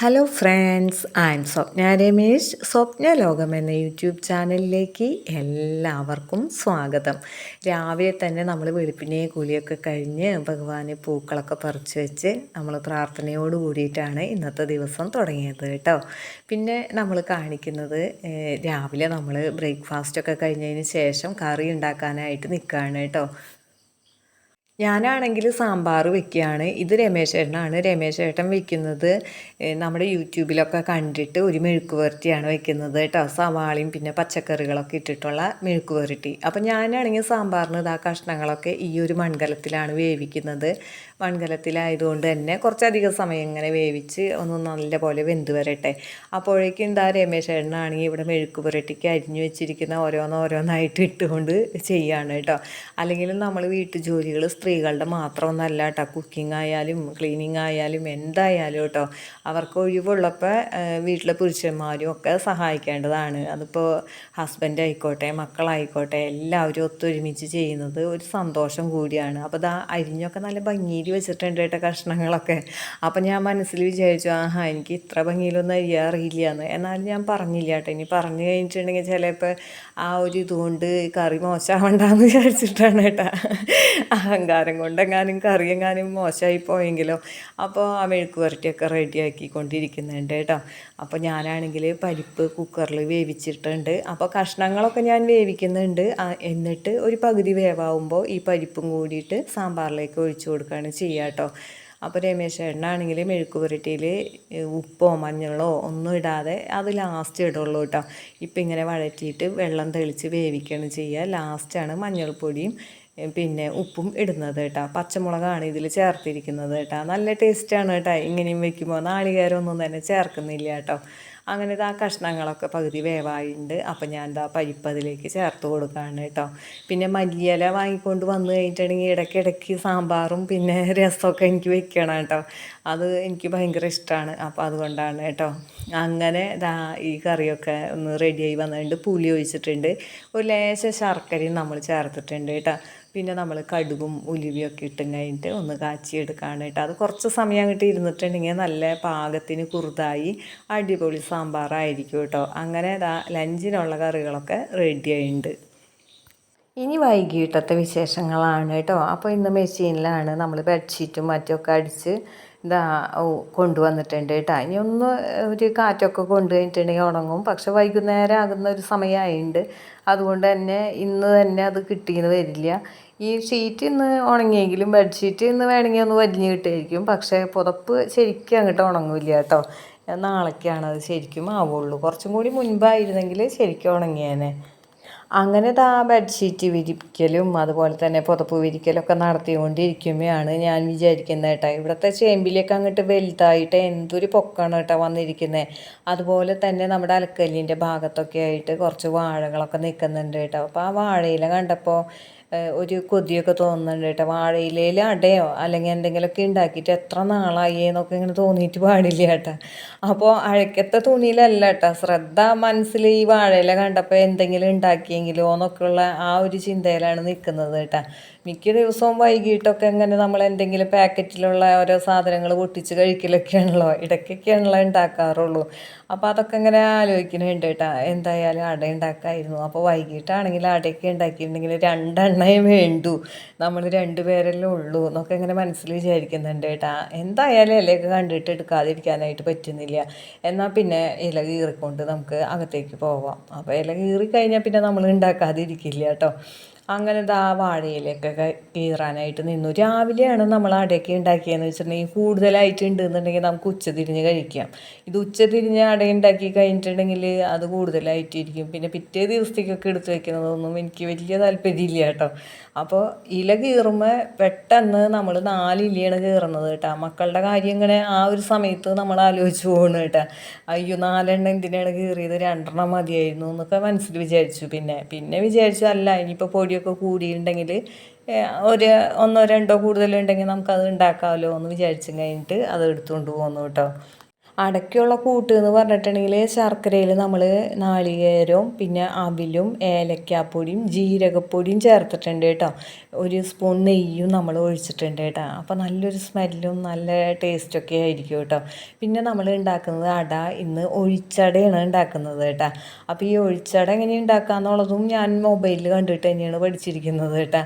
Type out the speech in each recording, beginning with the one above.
Hello friends I'm Swapna Ramesh Swapna ലോകം എന്ന YouTube ചാനലിലേക്ക് എല്ലാവർക്കും സ്വാഗതം. രാവിലെ തന്നെ നമ്മൾ വെളുപ്പിനെ കൂലിയൊക്കെ കഴിഞ്ഞ് ഭഗവാന് പൂക്കളൊക്കെ പറിച്ച് വെച്ച് നമ്മൾ പ്രാർത്ഥനയോട് കൂടിയിട്ടാണ് ഇന്നത്തെ ദിവസം തുടങ്ങിയത് കേട്ടോ. പിന്നെ നമ്മൾ കാണിക്കുന്നത് രാവിലെ നമ്മൾ ബ്രേക്ക്ഫാസ്റ്റൊക്കെ കഴിഞ്ഞതിന് ശേഷം കറി ഉണ്ടാക്കാനായിട്ട് നിൽക്കുകയാണ് കേട്ടോ. ഞാനാണെങ്കിൽ സാമ്പാർ വെക്കുകയാണ് ഇത് രമേശേട്ടനാണ് രമേശേട്ടൻ വെക്കുന്നത്. നമ്മുടെ യൂട്യൂബിലൊക്കെ കണ്ടിട്ട് ഒരു മെഴുക്ക് പുരട്ടിയാണ് വെക്കുന്നത് കേട്ടോ. സവാളയും പിന്നെ പച്ചക്കറികളൊക്കെ ഇട്ടിട്ടുള്ള മെഴുക്ക് പുരട്ടി അപ്പം ഞാനാണെങ്കിൽ സാമ്പാറിന് ഇതാ കഷ്ണങ്ങളൊക്കെ ഈ ഒരു മൺകലത്തിലാണ് വേവിക്കുന്നത്. മൺകലത്തിലായതുകൊണ്ട് തന്നെ കുറച്ചധികം സമയം ഇങ്ങനെ വേവിച്ച് ഒന്ന് നല്ല പോലെ വെന്ത് വരട്ടെ. അപ്പോഴേക്കും എന്താ രമേശ് ചേട്ടനാണെങ്കിൽ ഇവിടെ മെഴുക്ക് പുരട്ടിക്ക് അരിഞ്ഞു വെച്ചിരിക്കുന്ന ഓരോന്നോരോന്നായിട്ട് ഇട്ടുകൊണ്ട് ചെയ്യാണ് കേട്ടോ. അല്ലെങ്കിൽ നമ്മൾ വീട്ടു ജോലികൾ സ്ത്രീകളുടെ മാത്രമൊന്നല്ല കേട്ടോ. കുക്കിംഗ് ആയാലും ക്ലീനിങ് ആയാലും എന്തായാലും കേട്ടോ. അവർക്ക് ഒഴിവുള്ളപ്പോൾ വീട്ടിലെ പുരുഷന്മാരും ഒക്കെ സഹായിക്കേണ്ടതാണ്. അതിപ്പോൾ ഹസ്ബൻഡ് ആയിക്കോട്ടെ മക്കളായിക്കോട്ടെ എല്ലാവരും ഒത്തൊരുമിച്ച് ചെയ്യുന്നത് ഒരു സന്തോഷം കൂടിയാണ്. അപ്പോൾ ഇതാ അരിഞ്ഞൊക്കെ നല്ല ഭംഗിയിൽ വെച്ചിട്ടുണ്ട് കേട്ടോ കഷ്ണങ്ങളൊക്കെ. അപ്പം ഞാൻ മനസ്സിൽ വിചാരിച്ചു ആഹാ എനിക്ക് ഇത്ര ഭംഗിയിലൊന്നും അരിയാൻ എന്ന് എന്നാലും ഞാൻ പറഞ്ഞില്ല കേട്ടോ. ഇനി പറഞ്ഞു കഴിഞ്ഞിട്ടുണ്ടെങ്കിൽ ചിലപ്പോൾ ആ ഒരു ഇതുകൊണ്ട് കറി മോശമാവണ്ടെന്ന് വിചാരിച്ചിട്ടാണ് കേട്ടോ. അഹങ്കാരം കൊണ്ടെങ്ങാനും കറി എങ്ങാനും മോശമായി പോയെങ്കിലോ. അപ്പോൾ ആ മെഴുക്ക് പുരട്ടിയൊക്കെ റെഡിയാക്കിക്കൊണ്ടിരിക്കുന്നുണ്ട് കേട്ടോ. അപ്പോൾ ഞാനാണെങ്കിൽ പരിപ്പ് കുക്കറിൽ വേവിച്ചിട്ടുണ്ട്. അപ്പോൾ കഷ്ണങ്ങളൊക്കെ ഞാൻ വേവിക്കുന്നുണ്ട്. എന്നിട്ട് ഒരു പകുതി വേവാകുമ്പോൾ ഈ പരിപ്പും കൂടിയിട്ട് സാമ്പാറിലേക്ക് ഒഴിച്ചു കൊടുക്കുകയാണ് ചെയ്യുക കേട്ടോ അപ്പോൾ രമേശ് ചേട്ടനാണെങ്കിൽ മെഴുക്ക് പുരട്ടിയിൽ ഉപ്പോ മഞ്ഞളോ ഒന്നും ഇടാതെ അത് ലാസ്റ്റ് ഇടുള്ളൂ കേട്ടോ ഇപ്പം ഇങ്ങനെ വഴറ്റിയിട്ട് വെള്ളം തെളിച്ച് വേവിക്കുകയാണ് ചെയ്യുക. ലാസ്റ്റാണ് മഞ്ഞൾപ്പൊടിയും പിന്നെ ഉപ്പും ഇടുന്നത് കേട്ടോ പച്ചമുളകാണ് ഇതിൽ ചേർത്തിരിക്കുന്നത് കേട്ടോ നല്ല ടേസ്റ്റാണ് കേട്ടോ ഇങ്ങനെയും വെക്കുമ്പോൾ നാളികേരമൊന്നും തന്നെ ചേർക്കുന്നില്ല കേട്ടോ അങ്ങനെ ആ കഷ്ണങ്ങളൊക്കെ പകുതി വേവായിട്ടുണ്ട് അപ്പം ഞാൻ എന്താ പരിപ്പ് അതിലേക്ക് ചേർത്ത് കൊടുക്കുകയാണ് കേട്ടോ പിന്നെ മല്ലിയില വാങ്ങിക്കൊണ്ട് വന്നു കഴിഞ്ഞിട്ടുണ്ടെങ്കിൽ ഇടയ്ക്കിടയ്ക്ക് സാമ്പാറും പിന്നെ രസമൊക്കെ എനിക്ക് വെക്കണം കേട്ടോ അത് എനിക്ക് ഭയങ്കര ഇഷ്ടമാണ് അപ്പോൾ അതുകൊണ്ടാണ് കേട്ടോ അങ്ങനെ ദാ ഈ കറിയൊക്കെ ഒന്ന് റെഡിയായി വന്നിട്ടുണ്ട് പുളി ഒഴിച്ചിട്ടുണ്ട്. ഒരു ലേശം ശർക്കരയും നമ്മൾ ചേർത്തിട്ടുണ്ട് കേട്ടോ പിന്നെ നമ്മൾ കടുകും ഉലുവയൊക്കെ ഇട്ടും കഴിഞ്ഞിട്ട് ഒന്ന് കാച്ചിയെടുക്കുകയാണ് കേട്ടോ അത് കുറച്ച് സമയം അങ്ങോട്ട് ഇരുന്നിട്ടുണ്ടെങ്കിൽ നല്ല പാകത്തിന് കുറുതായി അടിപൊളി സാമ്പാറായിരിക്കും കേട്ടോ. അങ്ങനെ ദാ ലഞ്ചിനുള്ള കറികളൊക്കെ റെഡി ആയിട്ടുണ്ട് ഇനി വൈകിട്ടത്തെ വിശേഷങ്ങളാണ് കേട്ടോ. അപ്പോൾ ഇന്ന് മെഷീനിലാണ് നമ്മൾ ബെഡ്ഷീറ്റും മറ്റുമൊക്കെ അടിച്ച് ഇതാ കൊണ്ടുവന്നിട്ടുണ്ട് കേട്ടോ. ഇനി ഒന്ന് ഒരു കാറ്റൊക്കെ കൊണ്ടു കഴിഞ്ഞിട്ടുണ്ടെങ്കിൽ ഉണങ്ങും. പക്ഷെ വൈകുന്നേരം ആകുന്ന ഒരു സമയമായിട്ടുണ്ട് അതുകൊണ്ട് തന്നെ ഇന്ന് തന്നെ അത് കിട്ടിയെന്ന് വരില്ല. ഈ ഷീറ്റ് ഇന്ന് ഉണങ്ങിയെങ്കിലും ബെഡ്ഷീറ്റ് ഇന്ന് വേണമെങ്കിൽ ഒന്ന് വലിഞ്ഞ് കിട്ടുമായിരിക്കും പക്ഷേ പുതപ്പ് ശരിക്കും അങ്ങോട്ട് ഉണങ്ങില്ല കേട്ടോ. നാളേക്കാണ് അത് ശരിക്കും ആവുള്ളൂ. കുറച്ചും കൂടി മുൻപായിരുന്നെങ്കിൽ ശരിക്കും ഉണങ്ങിയേനെ. അങ്ങനെ താ ബെഡ്ഷീറ്റ് വിരിക്കലും അതുപോലെ തന്നെ പുതപ്പ് വിരിക്കലൊക്കെ നടത്തിക്കൊണ്ടിരിക്കുമ്പോഴാണ് ഞാൻ വിചാരിക്കുന്നത് കേട്ടോ ഇവിടുത്തെ ചേമ്പിലേക്ക് അങ്ങോട്ട് വലുതായിട്ട് എന്തൊരു പൊക്കാണ് കേട്ടോ വന്നിരിക്കുന്നത് അതുപോലെ തന്നെ നമ്മുടെ അലക്കല്ലിന്റെ ഭാഗത്തൊക്കെ ആയിട്ട് കുറച്ച് വാഴകളൊക്കെ നിൽക്കുന്നുണ്ട് കേട്ടോ അപ്പോൾ ആ വാഴയില കണ്ടപ്പോൾ ഒരു കൊതിയൊക്കെ തോന്നുന്നുണ്ട് കേട്ടോ. വാഴയിലയിൽ അടയോ അല്ലെങ്കിൽ എന്തെങ്കിലുമൊക്കെ ഉണ്ടാക്കിയിട്ട് എത്ര നാളായി എന്നൊക്കെ ഇങ്ങനെ തോന്നിയിട്ട് പാടില്ല കേട്ടോ. അപ്പോൾ അഴക്കത്തെ തുണിയിലല്ല കേട്ടോ. ശ്രദ്ധ മനസ്സിൽ ഈ വാഴയില കണ്ടപ്പോൾ എന്തെങ്കിലും ഉണ്ടാക്കിയെങ്കിലോ എന്നൊക്കെയുള്ള ആ ഒരു ചിന്തയിലാണ് നിൽക്കുന്നത് കേട്ടോ. മിക്ക ദിവസവും വൈകിട്ടൊക്കെ ഇങ്ങനെ നമ്മൾ എന്തെങ്കിലും പാക്കറ്റിലുള്ള ഓരോ സാധനങ്ങൾ പൊട്ടിച്ച് കഴിക്കലൊക്കെയാണല്ലോ. ഇടയ്ക്കൊക്കെയാണല്ലോ ഉണ്ടാക്കാറുള്ളൂ അപ്പോൾ അതൊക്കെ ഇങ്ങനെ ആലോചിക്കുന്നുണ്ട് കേട്ടോ എന്തായാലും അട ഉണ്ടാക്കായിരുന്നു അപ്പോൾ വൈകിട്ടാണെങ്കിൽ അടയൊക്കെ ഉണ്ടാക്കിയിട്ടുണ്ടെങ്കിൽ രണ്ടെണ്ണയും വേണ്ടു. നമ്മൾ രണ്ട് പേരല്ലേ ഉള്ളൂ എന്നൊക്കെ ഇങ്ങനെ മനസ്സിൽ വിചാരിക്കുന്നുണ്ട് കേട്ടോ എന്തായാലും ഇലയൊക്കെ കണ്ടിട്ട് എടുക്കാതിരിക്കാനായിട്ട് പറ്റുന്നില്ല. എന്നാൽ പിന്നെ ഇല കീറിക്കൊണ്ട് നമുക്ക് അകത്തേക്ക് പോവാം. അപ്പോൾ ഇല കീറി കഴിഞ്ഞാൽ പിന്നെ നമ്മൾ ഉണ്ടാക്കാതിരിക്കില്ല കേട്ടോ അങ്ങനെ ദാ വാഴയിലൊക്കെ കീറാനായിട്ട് നിന്നു. രാവിലെയാണ് നമ്മൾ അടയൊക്കെ ഉണ്ടാക്കിയതെന്ന് വെച്ചിട്ടുണ്ടെങ്കിൽ ഉണ്ടെന്നുണ്ടെങ്കിൽ നമുക്ക് ഉച്ചതിരിഞ്ഞ് കഴിക്കാം. ഇത് ഉച്ചതിരിഞ്ഞ് അട ഉണ്ടാക്കി കഴിഞ്ഞിട്ടുണ്ടെങ്കിൽ അത് കൂടുതലായിട്ടിരിക്കും. പിന്നെ പിറ്റേ ദിവസത്തേക്കൊക്കെ എടുത്ത് വെക്കുന്നതൊന്നും എനിക്ക് വലിയ താല്പര്യമില്ല കേട്ടോ. അപ്പോൾ ഇല കീറുമ്പോൾ പെട്ടെന്ന് നമ്മൾ നാല് ഇലയാണ് കീറുന്നത് കേട്ടോ. മക്കളുടെ കാര്യം ഇങ്ങനെ ആ ഒരു സമയത്ത് നമ്മൾ ആലോചിച്ച് പോകണം കേട്ടോ. അയ്യോ നാലെണ്ണം എന്തിനാണ് കീറിയത്? രണ്ടെണ്ണം മതിയായിരുന്നു എന്നൊക്കെ മനസ്സിൽ വിചാരിച്ചു. പിന്നെ പിന്നെ വിചാരിച്ചു അല്ല ഇനിയിപ്പോൾ പൊടിയൊക്കെ കൂടിയിട്ടുണ്ടെങ്കിൽ ഒരു ഒന്നോ രണ്ടോ കൂടുതലുണ്ടെങ്കിൽ നമുക്കത് ഉണ്ടാക്കാമല്ലോ എന്ന് വിചാരിച്ചും കഴിഞ്ഞിട്ട് അത് എടുത്തുകൊണ്ട് പോന്നു കേട്ടോ. അടയ്ക്കുള്ള കൂട്ട് എന്ന് പറഞ്ഞിട്ടുണ്ടെങ്കിൽ ശർക്കരയിൽ നമ്മൾ നാളികേരവും പിന്നെ അവിലും ഏലക്കാപ്പൊടിയും ജീരകപ്പൊടിയും ചേർത്തിട്ടുണ്ട് കേട്ടോ. ഒരു സ്പൂൺ നെയ്യും നമ്മൾ ഒഴിച്ചിട്ടുണ്ട് കേട്ടോ. അപ്പോൾ നല്ലൊരു സ്മെല്ലും നല്ല ടേസ്റ്റൊക്കെ ആയിരിക്കും കേട്ടോ. പിന്നെ നമ്മൾ ഉണ്ടാക്കുന്നത് അട ഇന്ന് ഒഴിച്ചടയാണ് ഉണ്ടാക്കുന്നത് കേട്ടോ. അപ്പോൾ ഈ ഒഴിച്ചട എങ്ങനെ ഉണ്ടാക്കുക എന്നുള്ളതും ഞാൻ മൊബൈലിൽ കണ്ടിട്ട് തന്നെയാണ് പഠിച്ചിരിക്കുന്നത് കേട്ടോ.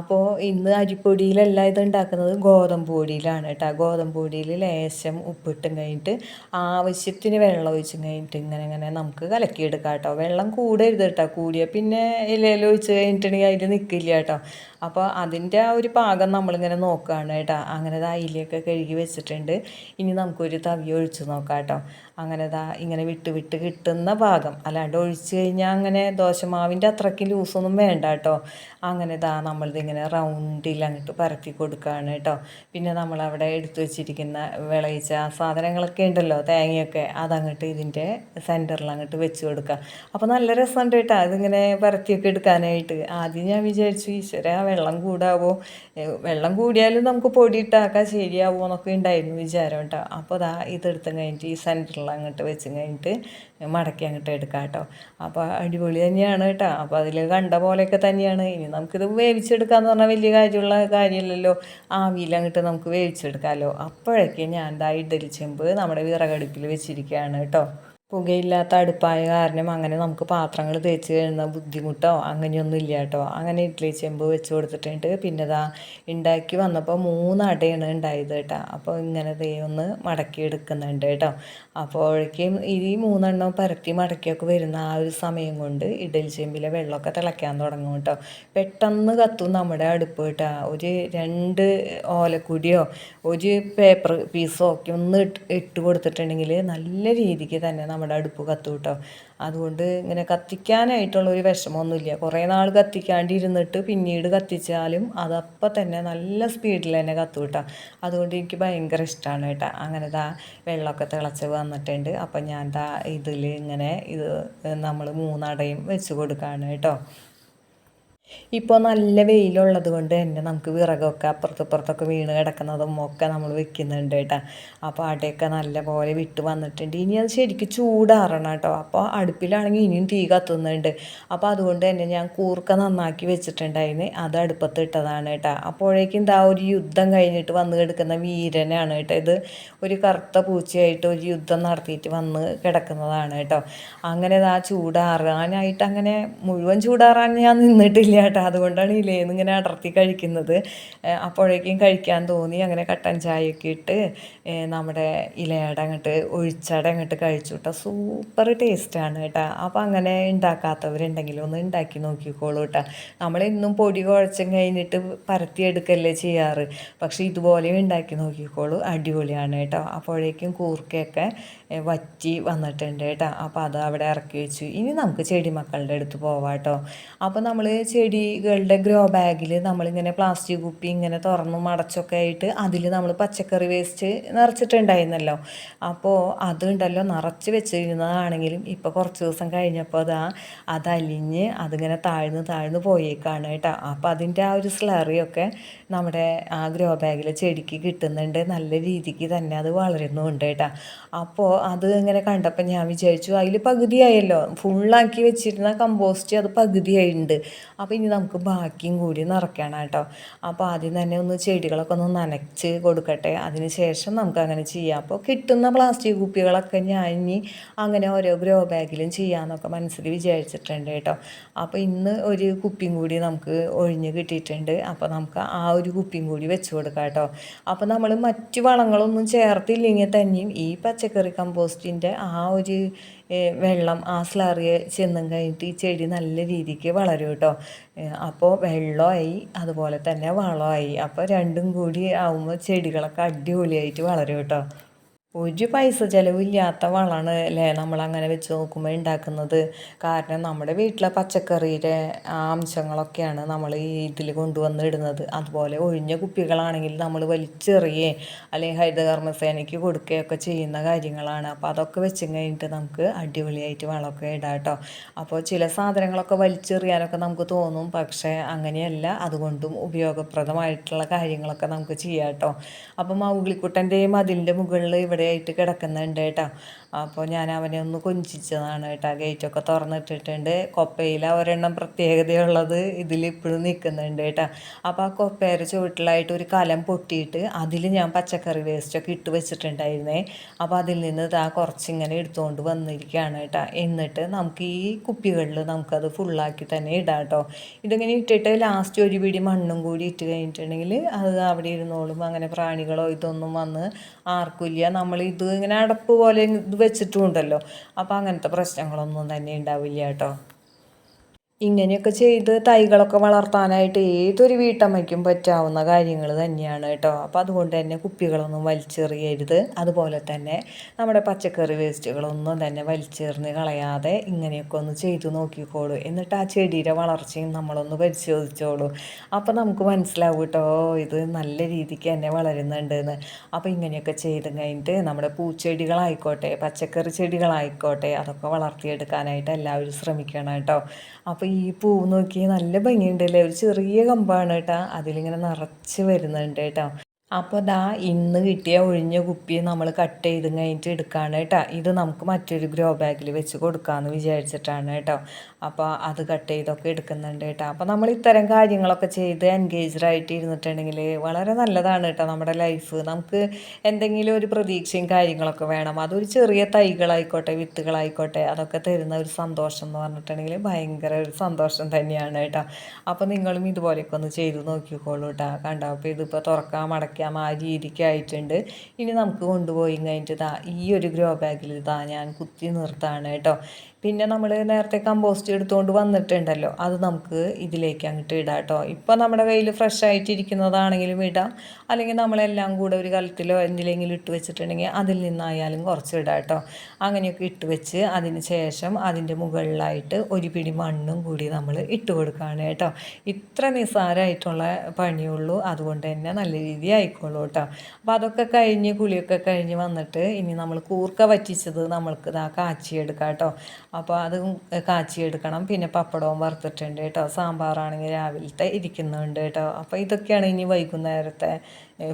അപ്പോൾ ഇന്ന് അരിപ്പൊടിയിലല്ല ഇത് ഉണ്ടാക്കുന്നത് ഗോതമ്പ് പൊടിയിലാണ് കേട്ടോ. ഗോതമ്പ് പൊടിയിൽ ലേശം ഉപ്പിട്ടും കഴിഞ്ഞിട്ട് ആവശ്യത്തിന് വെള്ളം ഒഴിച്ച് കഴിഞ്ഞിട്ട് ഇങ്ങനെ ഇങ്ങനെ നമുക്ക് കലക്കിയെടുക്കാം കേട്ടോ. വെള്ളം കൂടരുത് കേട്ടോ കൂടിയ പിന്നെ ഇലയിൽ ഒഴിച്ച് കഴിഞ്ഞിട്ടുണ്ടെങ്കിൽ അതിൽ നിൽക്കില്ല കേട്ടോ. അപ്പോൾ അതിന്റെ ആ ഒരു പാകം നമ്മളിങ്ങനെ നോക്കുകയാണ് കേട്ടോ. അങ്ങനെ ദാ അയിലൊക്കെ കഴുകി വെച്ചിട്ടുണ്ട്. ഇനി നമുക്കൊരു തവി ഒഴിച്ച് നോക്കാം കേട്ടോ. അങ്ങനെ ദാ ഇങ്ങനെ വിട്ട് വിട്ട് കിട്ടുന്ന ഭാഗം. അല്ലാണ്ട് ഒഴിച്ച് കഴിഞ്ഞാൽ അങ്ങനെ ദോശമാവിന്റെ അത്രയ്ക്ക് ലൂസൊന്നും വേണ്ട കേട്ടോ അങ്ങനെ ദാ നമ്മളിതിങ്ങനെ റൗണ്ടിൽ അങ്ങോട്ട് പരത്തി കൊടുക്കുകയാണ് കേട്ടോ പിന്നെ നമ്മളവിടെ എടുത്തു വെച്ചിരിക്കുന്ന വിളയിച്ച സാധനങ്ങളൊക്കെ ഉണ്ടല്ലോ തേങ്ങയൊക്കെ അതങ്ങോട്ട് ഇതിന്റെ സെന്ററിൽ അങ്ങോട്ട് വെച്ച് കൊടുക്കുക അപ്പോൾ നല്ല രസമുണ്ട് കേട്ടോ അതിങ്ങനെ പരത്തിയൊക്കെ എടുക്കാനായിട്ട്. ആദ്യം ഞാൻ വിചാരിച്ചു ഈശ്വര വെള്ളം കൂടാവോ? വെള്ളം കൂടിയാലും നമുക്ക് പൊടി ഇട്ടാക്കാൻ ശരിയാവുമോ എന്നൊക്കെ ഉണ്ടായിരുന്നു വിചാരം കേട്ടോ അപ്പോൾ ദാ ഇതെടുത്തും കഴിഞ്ഞിട്ട് ഈ സെന്ററിൽ അങ്ങോട്ട് വെച്ച് കഴിഞ്ഞിട്ട് മടക്കി അങ്ങോട്ട് എടുക്കാം കേട്ടോ. അപ്പോൾ അടിപൊളി തന്നെയാണ് കേട്ടോ. അപ്പോൾ അതിൽ കണ്ട പോലെയൊക്കെ തന്നെയാണ്. ഇനി നമുക്കിത് വേവിച്ചെടുക്കാമെന്ന് പറഞ്ഞാൽ വലിയ കാര്യമുള്ള കാര്യമില്ലല്ലോ. ആവിയിൽ അങ്ങോട്ട് നമുക്ക് വേവിച്ചെടുക്കാമല്ലോ അപ്പോഴൊക്കെ ഞാൻ ദാ ഇഡലി ചെമ്പ് നമ്മുടെ വിറകടുപ്പിൽ വെച്ചിരിക്കുകയാണ് കേട്ടോ. പുകയില്ലാത്ത അടുപ്പായ കാരണം അങ്ങനെ നമുക്ക് പാത്രങ്ങൾ തേച്ച് കഴിഞ്ഞാൽ ബുദ്ധിമുട്ടോ അങ്ങനെയൊന്നും ഇല്ല കേട്ടോ. അങ്ങനെ ഇഡ്ഡലി ചെമ്പ് വെച്ച് കൊടുത്തിട്ടുണ്ട്. പിന്നെ ഇതാ ഉണ്ടാക്കി വന്നപ്പോൾ മൂന്ന് അടയാണ് ഉണ്ടായത് കേട്ടോ. അപ്പോൾ ഇങ്ങനെ ദേ ഒന്ന് മടക്കി എടുക്കുന്നുണ്ട് കേട്ടോ. അപ്പോഴേക്കും ഈ മൂന്നെണ്ണം പരത്തി മടക്കിയൊക്കെ വരുന്ന ആ ഒരു സമയം കൊണ്ട് ഇഡ്ഡലി ചെമ്പിലെ വെള്ളമൊക്കെ തിളയ്ക്കാൻ തുടങ്ങും കേട്ടോ. പെട്ടെന്ന് കത്തും നമ്മുടെ അടുപ്പ് കേട്ടോ. ഒരു രണ്ട് ഓലക്കുടിയോ ഒരു പേപ്പർ പീസോ ഒക്കെ ഒന്ന് ഇട്ട് കൊടുത്തിട്ടുണ്ടെങ്കിൽ നല്ല രീതിക്ക് തന്നെ നമ്മുടെ അടുപ്പ് കത്തും കേട്ടോ അതുകൊണ്ട് ഇങ്ങനെ കത്തിക്കാനായിട്ടുള്ള ഒരു വിഷമമൊന്നുമില്ല. കുറേ നാൾ കത്തിക്കാണ്ടിരുന്നിട്ട് പിന്നീട് കത്തിച്ചാലും അതപ്പം തന്നെ നല്ല സ്പീഡിൽ തന്നെ കത്തും കേട്ടോ അതുകൊണ്ട് എനിക്ക് ഭയങ്കര ഇഷ്ടമാണ് കേട്ടോ. അങ്ങനെ ദാ വെള്ളമൊക്കെ തിളച്ച് വന്നിട്ടുണ്ട്. അപ്പം ഞാൻ ദാ ഇതിൽ ഇങ്ങനെ ഇത് നമ്മൾ മൂന്നടയും വെച്ച് കൊടുക്കുകയാണ് കേട്ടോ. ഇപ്പോൾ നല്ല വെയിലുള്ളത് കൊണ്ട് തന്നെ നമുക്ക് വിറകൊക്കെ അപ്പുറത്തും ഇപ്പുറത്തൊക്കെ വീണ് കിടക്കുന്നതും ഒക്കെ നമ്മൾ വെക്കുന്നുണ്ട് കേട്ടോ. അപ്പോൾ അടയൊക്കെ നല്ല പോലെ വിട്ട് വന്നിട്ടുണ്ട്. ഇനി അത് ശരിക്കും ചൂടാറണം കേട്ടോ. അപ്പോൾ അടുപ്പിലാണെങ്കിൽ ഇനിയും തീ കത്തുന്നുണ്ട്. അപ്പോൾ അതുകൊണ്ട് തന്നെ ഞാൻ കൂർക്ക നന്നാക്കി വെച്ചിട്ടുണ്ടായിരുന്നു. അത് അടുപ്പത്ത് ഇട്ടതാണ് കേട്ടോ. അപ്പോഴേക്കും എന്താ ഒരു യുദ്ധം കഴിഞ്ഞിട്ട് വന്ന് കിടക്കുന്ന വീരനാണ് കേട്ടോ ഇത്. ഒരു കറുത്ത പൂച്ചയായിട്ട് ഒരു യുദ്ധം നടത്തിയിട്ട് വന്ന് കിടക്കുന്നതാണ് കേട്ടോ. അങ്ങനെ ആ ചൂടാറാനായിട്ട് അങ്ങനെ മുഴുവൻ ചൂടാറാൻ ഞാൻ നിന്നിട്ടില്ല കേട്ടോ അതുകൊണ്ടാണ് ഇലയിൽ ഇങ്ങനെ അടർത്തി കഴിക്കുന്നത്. അപ്പോഴേക്കും കഴിക്കാൻ തോന്നി. അങ്ങനെ കട്ടൻ ചായയൊക്കെ ഇട്ട് നമ്മുടെ ഇലയുടെ അങ്ങോട്ട് ഒഴിച്ചട അങ്ങോട്ട് കഴിച്ചു കേട്ടോ. സൂപ്പർ ടേസ്റ്റാണ് കേട്ടോ. അപ്പോൾ അങ്ങനെ ഉണ്ടാക്കാത്തവരുണ്ടെങ്കിൽ ഒന്ന് ഉണ്ടാക്കി നോക്കിക്കോളൂ കേട്ടോ. നമ്മളിന്നും പൊടി കുഴച്ചും കഴിഞ്ഞിട്ട് പരത്തിയെടുക്കല്ലേ ചെയ്യാറ്. പക്ഷേ ഇതുപോലെ ഉണ്ടാക്കി നോക്കിക്കോളൂ. അടിപൊളിയാണ് കേട്ടോ. അപ്പോഴേക്കും കൂർക്കയൊക്കെ വറ്റി വന്നിട്ടുണ്ട് കേട്ടോ. അപ്പോൾ അത് അവിടെ ഇറക്കി വെച്ചു. ഇനി നമുക്ക് ചെടിമക്കളുടെ അടുത്ത് പോവാം കേട്ടോ അപ്പോൾ നമ്മൾ ചെടികളുടെ ഗ്രോ ബാഗിൽ നമ്മളിങ്ങനെ പ്ലാസ്റ്റിക് കുപ്പി ഇങ്ങനെ തുറന്നു മടച്ചൊക്കെ ആയിട്ട് അതിൽ നമ്മൾ പച്ചക്കറി വേസ്റ്റ് നിറച്ചിട്ടുണ്ടായിരുന്നല്ലോ. അപ്പോൾ അതുണ്ടല്ലോ നിറച്ച് വെച്ചിരുന്നതാണെങ്കിലും ഇപ്പോൾ കുറച്ച് ദിവസം കഴിഞ്ഞപ്പോൾ അതാ അതലിഞ്ഞ് അതിങ്ങനെ താഴ്ന്ന് താഴ്ന്ന് പോയേക്കാണ് കേട്ടോ. അപ്പോൾ അതിന്റെ ആ ഒരു സ്ലറിയൊക്കെ നമ്മുടെ ആ ഗ്രോ ബാഗിൽ ചെടിക്ക് കിട്ടുന്നുണ്ട് നല്ല രീതിക്ക് തന്നെ അത് വളരുന്നുണ്ട് കേട്ടോ. അപ്പോൾ അത് ഇങ്ങനെ കണ്ടപ്പോൾ ഞാൻ വിചാരിച്ചു അതിൽ പകുതിയായല്ലോ. ഫുള്ളാക്കി വെച്ചിരുന്ന കമ്പോസ്റ്റ് അത് പകുതിയായിട്ടുണ്ട്. അപ്പോൾ ഇനി നമുക്ക് ബാക്കിയും കൂടി നിറയ്ക്കണം കേട്ടോ. അപ്പോൾ ആദ്യം തന്നെ ഒന്ന് ചെടികളൊക്കെ ഒന്ന് നനച്ച് കൊടുക്കട്ടെ. അതിന് ശേഷം നമുക്ക് അങ്ങനെ ചെയ്യാം. അപ്പോൾ കിട്ടുന്ന പ്ലാസ്റ്റിക് കുപ്പികളൊക്കെ ഞാൻ ഇനി അങ്ങനെ ഓരോ ഗ്രോ ബാഗിലും ചെയ്യാമെന്നൊക്കെ മനസ്സിൽ വിചാരിച്ചിട്ടുണ്ട് കേട്ടോ. അപ്പോൾ ഇന്ന് ഒരു കുപ്പിയും കൂടി നമുക്ക് ഒഴിഞ്ഞ് കിട്ടിയിട്ടുണ്ട്. അപ്പോൾ നമുക്ക് ആ ഒരു കുപ്പിയും കൂടി വെച്ച് കൊടുക്കാം കേട്ടോ. അപ്പോൾ നമ്മൾ മറ്റ് വളങ്ങളൊന്നും ചേർത്തില്ലെങ്കിൽ തന്നെയും ഈ പച്ചക്കറി കമ്പോസ്റ്റിന്റെ ആ ഒരു വെള്ളം ആ സ്ലറിയ ചെന്നും കഴിഞ്ഞിട്ട് ഈ ചെടി നല്ല രീതിക്ക് വളരും കേട്ടോ. അപ്പോൾ വെള്ളമായി അതുപോലെ തന്നെ വളമായി. അപ്പോൾ രണ്ടും കൂടി ആവുമ്പോൾ ചെടികളൊക്കെ അടിപൊളിയായിട്ട് വളരും കേട്ടോ. ഒരു പൈസ ചിലവില്ലാത്ത വളമാണ് അല്ലേ? നമ്മളങ്ങനെ വെച്ച് നോക്കുമ്പോൾ ഉണ്ടാക്കുന്നത് കാരണം നമ്മുടെ വീട്ടിലെ പച്ചക്കറിയുടെ അംശങ്ങളൊക്കെയാണ് നമ്മൾ ഈ ഇതിൽ കൊണ്ടുവന്ന് ഇടുന്നത്. അതുപോലെ ഒഴിഞ്ഞ കുപ്പികളാണെങ്കിൽ നമ്മൾ വലിച്ചെറിയേ അല്ലെങ്കിൽ ഹരിതകർമ്മസേനയ്ക്ക് കൊടുക്കുകയൊക്കെ ചെയ്യുന്ന കാര്യങ്ങളാണ്. അപ്പോൾ അതൊക്കെ വെച്ച് കഴിഞ്ഞിട്ട് നമുക്ക് അടിപൊളിയായിട്ട് വളമൊക്കെ ഇടാം കേട്ടോ. അപ്പോൾ ചില സാധനങ്ങളൊക്കെ വലിച്ചെറിയാനൊക്കെ നമുക്ക് തോന്നും. പക്ഷേ അങ്ങനെയല്ല. അതുകൊണ്ടും ഉപയോഗപ്രദമായിട്ടുള്ള കാര്യങ്ങളൊക്കെ നമുക്ക് ചെയ്യാം കേട്ടോ. അപ്പോൾ മൗഗ്ലിക്കുട്ടന്റെയും അതിന്റെ മുകളിൽ ഇവിടെ ആയിട്ട് കിടക്കുന്നുണ്ട് കേട്ടോ. അപ്പോൾ ഞാൻ അവനെ ഒന്ന് കൊഞ്ചിച്ചതാണ് കേട്ടോ. ഗേറ്റൊക്കെ തുറന്നിട്ടിട്ടുണ്ട്. കൊപ്പയിൽ ഒരെണ്ണം പ്രത്യേകതയുള്ളത് ഇതിൽ ഇപ്പോഴും നിൽക്കുന്നുണ്ട് കേട്ടോ. അപ്പോൾ ആ കൊപ്പയുടെ ചുവട്ടിലായിട്ട് ഒരു കലം പൊട്ടിയിട്ട് അതിൽ ഞാൻ പച്ചക്കറി വേസ്റ്റൊക്കെ ഇട്ട് വെച്ചിട്ടുണ്ടായിരുന്നേ. അപ്പോൾ അതിൽ നിന്ന് ഇതാ കുറച്ചിങ്ങനെ എടുത്തുകൊണ്ട് വന്നിരിക്കുകയാണ് കേട്ടോ. എന്നിട്ട് നമുക്ക് ഈ കുപ്പികളിൽ നമുക്കത് ഫുള്ളാക്കി തന്നെ ഇടാം കേട്ടോ. ഇതിങ്ങനെ ഇട്ടിട്ട് ലാസ്റ്റ് ഒരു പിടി മണ്ണും കൂടി ഇട്ട് കഴിഞ്ഞിട്ടുണ്ടെങ്കിൽ അത് അവിടെ ഇരുന്നോളും. അങ്ങനെ പ്രാണികളോ ഇതൊന്നും വന്ന് ആർക്കില്ല നമ്മൾ ഇത് ഇങ്ങനെ അടപ്പ് പോലെ ഇത് വെച്ചിട്ടുണ്ടല്ലോ. അപ്പോൾ അങ്ങനത്തെ പ്രശ്നങ്ങളൊന്നും തന്നെ ഉണ്ടാവില്ല കേട്ടോ. ഇങ്ങനെയൊക്കെ ചെയ്ത് തൈകളൊക്കെ വളർത്താനായിട്ട് ഏതൊരു വീട്ടമ്മയ്ക്കും പറ്റാവുന്ന കാര്യങ്ങൾ തന്നെയാണ് കേട്ടോ. അപ്പോൾ അതുകൊണ്ട് തന്നെ കുപ്പികളൊന്നും വലിച്ചെറിയരുത്. അതുപോലെ തന്നെ നമ്മുടെ പച്ചക്കറി വേസ്റ്റുകളൊന്നും തന്നെ വലിച്ചെറിഞ്ഞ് കളയാതെ ഇങ്ങനെയൊക്കെ ഒന്ന് ചെയ്തു നോക്കിക്കോളൂ. എന്നിട്ട് ആ ചെടിയുടെ വളർച്ചയും നമ്മളൊന്ന് പരിശോധിച്ചോളൂ. അപ്പോൾ നമുക്ക് മനസ്സിലാവും കേട്ടോ ഇത് നല്ല രീതിക്ക് തന്നെ വളരുന്നുണ്ട് എന്ന് അപ്പോൾ ഇങ്ങനെയൊക്കെ ചെയ്ത് കഴിഞ്ഞിട്ട് നമ്മുടെ പൂച്ചെടികളായിക്കോട്ടെ പച്ചക്കറി ചെടികളായിക്കോട്ടെ അതൊക്കെ വളർത്തിയെടുക്കാനായിട്ട് എല്ലാവരും ശ്രമിക്കണം കേട്ടോ. അപ്പോൾ ഈ പൂ നോക്കി നല്ല ഭംഗിയുണ്ടല്ലേ? ഒരു ചെറിയ കമ്പാണ് കേട്ടോ. അതിലിങ്ങനെ നിറച്ച് വരുന്നുണ്ട് കേട്ടോ. അപ്പോൾ ദാ ഇന്ന് കിട്ടിയ ഒഴിഞ്ഞ കുപ്പി നമ്മൾ കട്ട് ചെയ്ത് കഴിഞ്ഞിട്ട് എടുക്കുകയാണ് കേട്ടോ. ഇത് നമുക്ക് മറ്റൊരു ഗ്രോ ബാഗിൽ വെച്ച് കൊടുക്കാമെന്ന് വിചാരിച്ചിട്ടാണ് കേട്ടോ. അപ്പോൾ അത് കട്ട് ചെയ്തൊക്കെ എടുക്കുന്നുണ്ട് കേട്ടോ. അപ്പോൾ നമ്മൾ ഇത്തരം കാര്യങ്ങളൊക്കെ ചെയ്ത് എൻഗേജ്ഡ് ആയിട്ട് ഇരുന്നിട്ടുണ്ടെങ്കിൽ വളരെ നല്ലതാണ് കേട്ടോ നമ്മുടെ ലൈഫ് നമുക്ക് എന്തെങ്കിലും ഒരു പ്രതീക്ഷയും കാര്യങ്ങളൊക്കെ വേണം. അതൊരു ചെറിയ തൈകളായിക്കോട്ടെ വിത്തുകളായിക്കോട്ടെ അതൊക്കെ തരുന്ന ഒരു സന്തോഷം എന്ന് പറഞ്ഞിട്ടുണ്ടെങ്കിൽ ഭയങ്കര ഒരു സന്തോഷം തന്നെയാണ് കേട്ടോ. അപ്പോൾ നിങ്ങളും ഇതുപോലെയൊക്കെ ഒന്ന് ചെയ്ത് നോക്കിക്കോളൂ കേട്ടോ. കണ്ടോ? അപ്പോൾ ഇതിപ്പോൾ തുറക്കാൻ മടക്കി വയ്ക്കാം ആ രീതിക്കായിട്ടുണ്ട് ഇനി നമുക്ക് കൊണ്ടുപോയി കഴിഞ്ഞിട്ട് ഇതാ ഈ ഒരു ഗ്രോ ബാഗിൽ ഇതാ ഞാൻ കുത്തി നിർത്താണ് കേട്ടോ. പിന്നെ നമ്മൾ നേരത്തെ കമ്പോസ്റ്റ് എടുത്തുകൊണ്ട് വന്നിട്ടുണ്ടല്ലോ അത് നമുക്ക് ഇതിലേക്ക് അങ്ങോട്ട് ഇടാം കേട്ടോ. ഇപ്പോൾ നമ്മുടെ കയ്യിൽ ഫ്രഷ് ആയിട്ടിരിക്കുന്നതാണെങ്കിലും ഇടാം. അല്ലെങ്കിൽ നമ്മളെല്ലാം കൂടെ ഒരു കലത്തിലോ എന്തിലെങ്കിലും ഇട്ട് വെച്ചിട്ടുണ്ടെങ്കിൽ അതിൽ നിന്നായാലും കുറച്ച് ഇടാം കേട്ടോ. അങ്ങനെയൊക്കെ ഇട്ട് വെച്ച് അതിന് ശേഷം അതിന്റെ മുകളിലായിട്ട് ഒരു പിടി മണ്ണും കൂടി നമ്മൾ ഇട്ട് കൊടുക്കുകയാണ് കേട്ടോ. ഇത്ര നിസ്സാരമായിട്ടുള്ള പണിയുള്ളൂ. അതുകൊണ്ട് തന്നെ നല്ല രീതി ആയിക്കോളൂ കേട്ടോ അപ്പോൾ അതൊക്കെ കഴിഞ്ഞ് കുളിയൊക്കെ കഴിഞ്ഞ് വന്നിട്ട് ഇനി നമ്മൾ കൂർക്ക വറ്റിച്ചത് നമ്മൾക്ക് ഇതാ കാച്ചിയെടുക്കാം കേട്ടോ അപ്പോൾ അത് കാച്ചി എടുക്കണം. പിന്നെ പപ്പടവും വറുത്തിട്ടുണ്ട് കേട്ടോ. സാമ്പാറാണെങ്കിൽ രാവിലത്തെ ഇരിക്കുന്നുണ്ട് കേട്ടോ. അപ്പോൾ ഇതൊക്കെയാണ് ഇനി വൈകുന്നേരത്തെ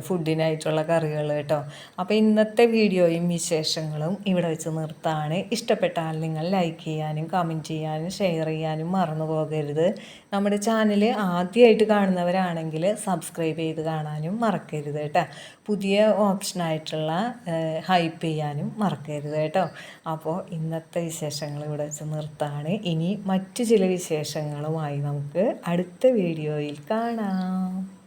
ഫുഡിനായിട്ടുള്ള കറികൾ കേട്ടോ. അപ്പോൾ ഇന്നത്തെ വീഡിയോയും വിശേഷങ്ങളും ഇവിടെ വെച്ച് നിർത്താണ്. ഇഷ്ടപ്പെട്ടാൽ നിങ്ങൾ ലൈക്ക് ചെയ്യാനും കമന്റ് ചെയ്യാനും ഷെയർ ചെയ്യാനും മറന്നു പോകരുത്. നമ്മുടെ ചാനൽ ആദ്യമായിട്ട് കാണുന്നവരാണെങ്കിൽ സബ്സ്ക്രൈബ് ചെയ്ത് കാണാനും മറക്കരുത് കേട്ടോ. പുതിയ ഓപ്ഷനായിട്ടുള്ള ഹൈപ്പ് ചെയ്യാനും മറക്കരുത് കേട്ടോ. അപ്പോൾ ഇന്നത്തെ വിശേഷങ്ങൾ ഇവിടെ വെച്ച് നിർത്താണ്. ഇനി മറ്റു ചില വിശേഷങ്ങളുമായി നമുക്ക് അടുത്ത വീഡിയോയിൽ കാണാം.